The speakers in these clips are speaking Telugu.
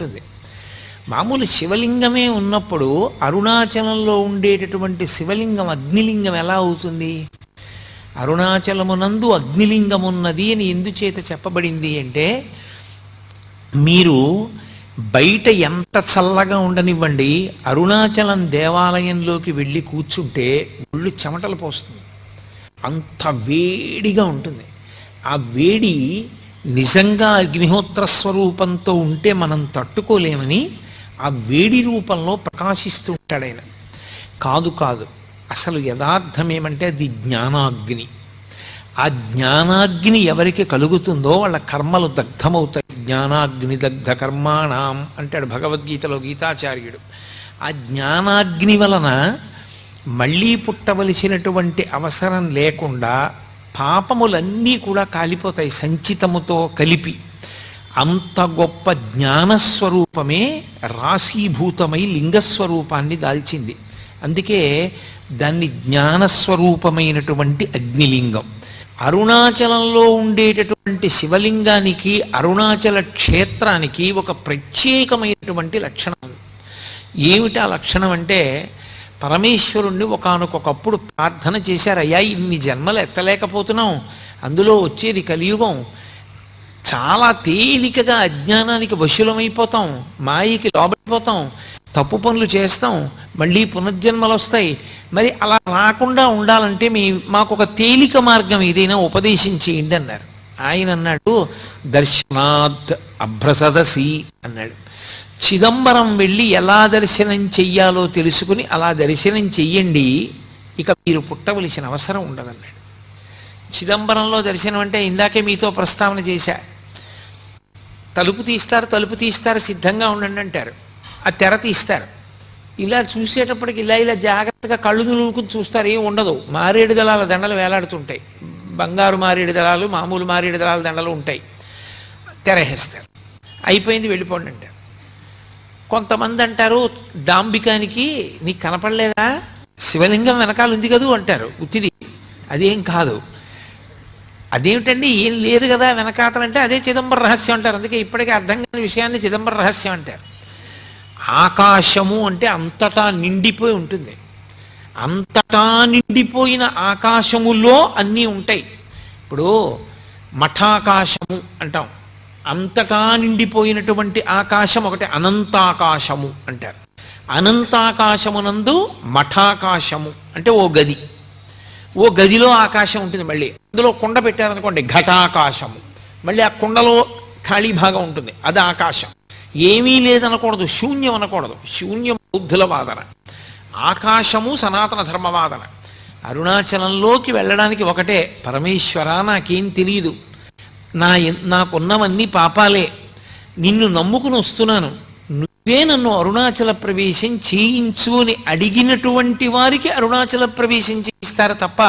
ఉంటుంది మామూలు శివలింగమే ఉన్నప్పుడు అరుణాచలంలో ఉండేటటువంటి శివలింగం అగ్నిలింగం ఎలా అవుతుంది? అరుణాచలమునందు అగ్నిలింగం ఉన్నది అని ఎందుచేత చెప్పబడింది అంటే మీరు బయట ఎంత చల్లగా ఉండనివ్వండి అరుణాచలం దేవాలయంలోకి వెళ్ళి కూర్చుంటే ఒళ్ళు చెమటలు పోస్తుంది. అంత వేడిగా ఉంటుంది. ఆ వేడి నిజంగా అగ్నిహోత్ర స్వరూపంతో ఉంటే మనం తట్టుకోలేమని ఆ వేడి రూపంలో ప్రకాశిస్తూ ఉంటాడైన కాదు కాదు అసలు యథార్థం ఏమంటే అది జ్ఞానాగ్ని. ఆ జ్ఞానాగ్ని ఎవరికి కలుగుతుందో వాళ్ళ కర్మలు దగ్ధమవుతాయి. జ్ఞానాగ్ని దగ్ధ కర్మాణం అంటాడు భగవద్గీతలో గీతాచార్యుడు. ఆ జ్ఞానాగ్ని వలన మళ్ళీ పుట్టవలసినటువంటి అవసరం లేకుండా పాపములన్నీ కూడా కాలిపోతాయి సంచితముతో కలిపి. అంత గొప్ప జ్ఞానస్వరూపమే రాశీభూతమై లింగస్వరూపాన్ని దాల్చింది. అందుకే దాన్ని జ్ఞానస్వరూపమైనటువంటి అగ్నిలింగం. అరుణాచలంలో ఉండేటటువంటి శివలింగానికి అరుణాచల క్షేత్రానికి ఒక ప్రత్యేకమైనటువంటి లక్షణం. ఏమిటి ఆ లక్షణం అంటే పరమేశ్వరుణ్ణి ఒకానొకప్పుడు ప్రార్థన చేశారు. అయ్యా ఇన్ని జన్మలు ఎత్తలేకపోతున్నాం అందులో వచ్చేది కలియుగం. చాలా తేలికగా అజ్ఞానానికి వశులమైపోతాం. మాయకి లోబడిపోతాం. తప్పు పనులు చేస్తాం. మళ్ళీ పునర్జన్మలు వస్తాయి. మరి అలా రాకుండా ఉండాలంటే మీ మాకు ఒక తేలిక మార్గం ఏదైనా ఉపదేశం చేయండి అన్నారు. ఆయన అన్నాడు దర్శనాత్ అభ్రసదసి అన్నాడు. చిదంబరం వెళ్ళి ఎలా దర్శనం చెయ్యాలో తెలుసుకుని అలా దర్శనం చెయ్యండి ఇక మీరు పుట్టవలసిన అవసరం ఉండదన్నాడు. చిదంబరంలో దర్శనం అంటే ఇందాకే మీతో ప్రస్తావన చేశా. తలుపు తీస్తారు తలుపు తీస్తారు సిద్ధంగా ఉండండి అంటారు. ఆ తెర తీస్తారు. ఇలా చూసేటప్పటికి ఇలా ఇలా జాగ్రత్తగా కళ్ళు నులుకుని చూస్తారు ఏం ఉండదు. మారేడు దళాల దండలు వేలాడుతుంటాయి. బంగారు మారేడు దళాలు మామూలు మారేడు దళాల దండలు ఉంటాయి. తెరహేస్తారు అయిపోయింది వెళ్ళిపోండి అంటారు. కొంతమంది అంటారు డాంబికానికి నీకు కనపడలేదా? శివలింగం వెనకాల ఉంది కదూ అంటారు. ఉత్తిది అదేం కాదు. అదేమిటండి? ఏం లేదు కదా వెనకాతలంటే అదే చిదంబర రహస్యం అంటారు. అందుకే ఇప్పటికీ అర్థం కాని విషయాన్ని చిదంబర రహస్యం అంటారు. ఆకాశము అంటే అంతటా నిండిపోయి ఉంటుంది. అంతటా నిండిపోయిన ఆకాశములో అన్నీ ఉంటాయి. ఇప్పుడు మఠాకాశము అంటాం. అంతటా నిండిపోయినటువంటి ఆకాశం ఒకటి అనంతాకాశము అంటారు. అనంతాకాశమునందు మఠాకాశము అంటే ఓ గది. ఓ గదిలో ఆకాశం ఉంటుంది మళ్ళీ. అందులో కుండ పెట్టారనుకోండి ఘటాకాశము. మళ్ళీ ఆ కుండలో ఖాళీ భాగం ఉంటుంది అది ఆకాశం. ఏమీ లేదనకూడదు శూన్యం అనకూడదు. శూన్యం బుద్ధుల వాదన. ఆకాశము సనాతన ధర్మవాదన అరుణాచలంలోకి వెళ్ళడానికి ఒకటే పరమేశ్వర నాకేం తెలియదు నా నాకున్నవన్నీ పాపాలే. నిన్ను నమ్ముకుని వస్తున్నాను. నువ్వే నన్ను అరుణాచల ప్రవేశం చేయించు అని అడిగినటువంటి వారికి అరుణాచల ప్రవేశం చేయిస్తారు తప్ప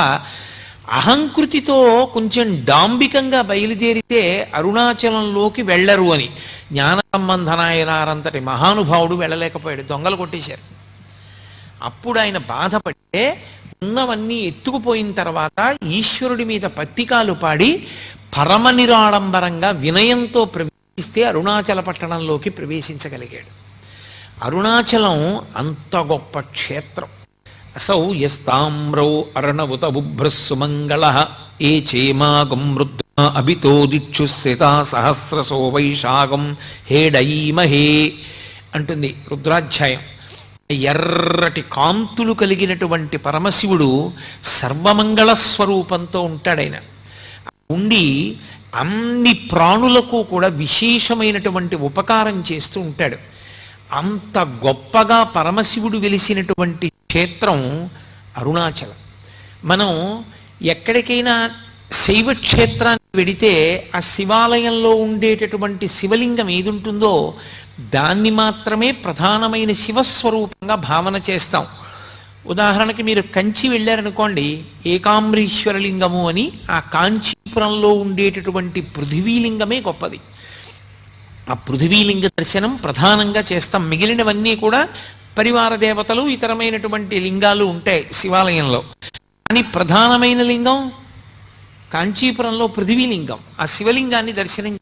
అహంకృతితో కొంచెం డాంబికంగా బయలుదేరితే అరుణాచలంలోకి వెళ్ళరు అని. జ్ఞాన సంబంధనాయనారంతటి మహానుభావుడు వెళ్ళలేకపోయాడు దొంగలు కొట్టేశారు. అప్పుడు ఆయన బాధపడితే ఉన్నవన్నీ ఎత్తుకుపోయిన తర్వాత ఈశ్వరుడి మీద పత్తికాలు పాడి పరమ నిరాడంబరంగా వినయంతో ప్రవేశిస్తే అరుణాచల పట్టణంలోకి ప్రవేశించగలిగాడు. అరుణాచలం అంత గొప్ప క్షేత్రం. అసౌ యస్తామ్రౌ అరణవుత బుభ్రస్సుమంగళ ఏ చేమాగం వృద్ధ అభితో దిక్షుస్థిత సహస్రసో వైశాగం హేడైమహే అంటుంది రుద్రాధ్యాయం. ఎర్రటి కాంతులు కలిగినటువంటి పరమశివుడు సర్వమంగళ స్వరూపంతో ఉంటాడైన. ఉండి అన్ని ప్రాణులకు కూడా విశేషమైనటువంటి ఉపకారం చేస్తూ ఉంటాడు. అంత గొప్పగా పరమశివుడు వెలిసినటువంటి క్షేత్రం అరుణాచలం. మనం ఎక్కడికైనా శైవ క్షేత్రాన్ని వెడితే ఆ శివాలయంలో ఉండేటటువంటి శివలింగం ఏది ఉంటుందో దాన్ని మాత్రమే ప్రధానమైన శివస్వరూపంగా భావన చేస్తాం. ఉదాహరణకి మీరు కంచి వెళ్ళారనుకోండి ఏకాంబరీశ్వరలింగము అని ఆ కాంచీపురంలో ఉండేటటువంటి పృథివీలింగమే గొప్పది. ఆ పృథివీలింగ దర్శనం ప్రధానంగా చేస్తాం. మిగిలినవన్నీ కూడా పరివార దేవతలు ఇతరమైనటువంటి లింగాలు ఉంటాయి శివాలయంలో. కానీ ప్రధానమైన లింగం కాంచీపురంలో పృథివీలింగం. ఆ శివలింగాన్ని దర్శనం